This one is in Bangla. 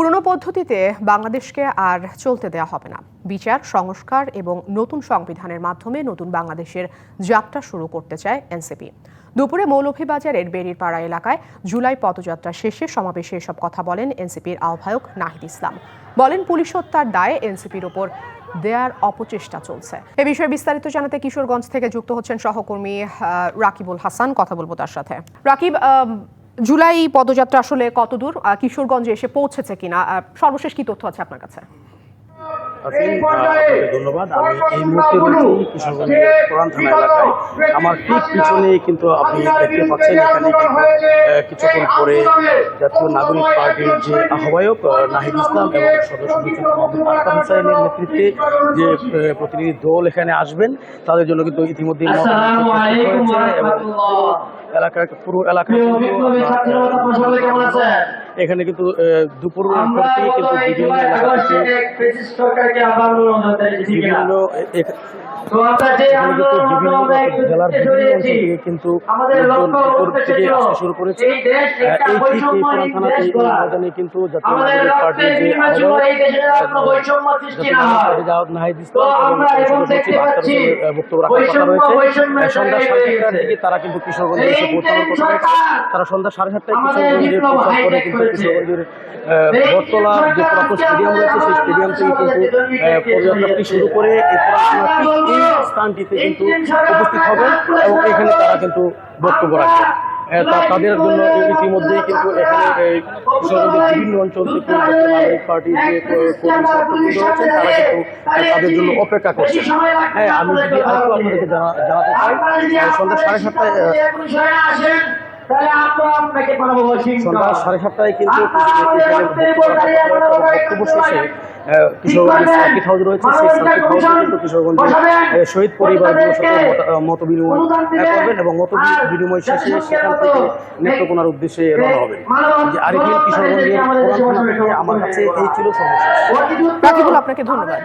পুরনো পদ্ধতিতে বাংলাদেশকে আর চলতে দেওয়া হবে না। বিচার, সংস্কার এবং নতুন সংবিধানের মাধ্যমে নতুন বাংলাদেশের যাত্রা শুরু করতে চায় এনসিপি। দুপুরে মৌলভীবাজারের বেরিরপাড়া এলাকায় জুলাই পদযাত্রা শেষে সমাবেশে এসব কথা বলেন এনসিপির আহ্বায়ক নাহিদ ইসলাম। বলেন, পুলিশ হত্যার দায়ে এনসিপির ওপর দেয়ার অপচেষ্টা চলছে। এ বিষয়ে বিস্তারিত জানাতে কিশোরগঞ্জ থেকে যুক্ত হচ্ছেন সহকর্মী রাকিবুল হাসান। কথা বলব তার সাথে। রাকিব জুলাই পদযাত্রা আসলে কতদূর? কিশোরগঞ্জে এসে পৌঁছেছে কিনা? সর্বশেষ কি তথ্য আছে আপনার কাছে? ধন্যবাদ। আমি এই মুহূর্তে রয়েছি কিশোরগঞ্জের পুরান থানা এলাকায়। আমার ঠিক কিন্তু আপনি দেখতে পাচ্ছেন এখানে কিছুক্ষণ পরে জাতীয় নাগরিক পার্টির যে আহ্বায়ক আহ, নাহিদ ইসলাম এবং সদস্য সচিব মোহাম্মদ আক্তার হোসেনের নেতৃত্বে যে প্রতিনিধি দল এখানে আসবেন তাদের জন্য কিন্তু ইতিমধ্যে। এলাকার পুরো এলাকায় এখানে কিন্তু দুপুর থেকে কিন্তু বিভিন্ন এলাকা থেকে কিন্তু। থেকে থেকে শুরু করেছে এই। ময়দানে কিন্তু হয়। তারা কিন্তু কিশোরগঞ্জে এই এসে পৌঁছানোর কথা তারা সন্ধ্যা সাড়ে সাতটায় কিশোরগঞ্জে পৌঁছার কিন্তু। কিশোরগঞ্জের যে পুরাতন স্টেডিয়াম রয়েছে সেই স্টেডিয়াম থেকে কিন্তু পদযাত্রাটি শুরু করে এই পুরান এই স্থানটিতে কিন্তু উপস্থিত হবে এবং এখানে তারা কিন্তু বক্তব্য রাখবে তাদের জন্য ইতিমধ্যেই কিন্তু এখানে কিশোরগঞ্জের বিভিন্ন অঞ্চল থেকে নাগরিক পার্টির যে কর্মী রয়েছেন তারা কিন্তু তাদের জন্য অপেক্ষা করছে হ্যাঁ আমি যদি আরেকটু আপনাদেরকে জানাতে চাই সন্ধ্যা সাড়ে সাতটায় সন্ধ্যা। সাড়ে সাতটায় কিন্তু বক্তব্য শেষে কিশোরগঞ্জের সার্কিট হাউস রয়েছে সেই সার্কিট হাউসে কিন্তু কিশোরগঞ্জের শহীদ পরিবারগুলোর সাথে মত- বিনিময় করবেন এবং মত বিনিময় শেষে সেখান থেকে নেত্রকোনার উদ্দেশ্যে রওনা হবেন। যে আরিফিন কিশোরগঞ্জের আমার কাছে এই ছিল রাকিবুল আপনাকে ধন্যবাদ।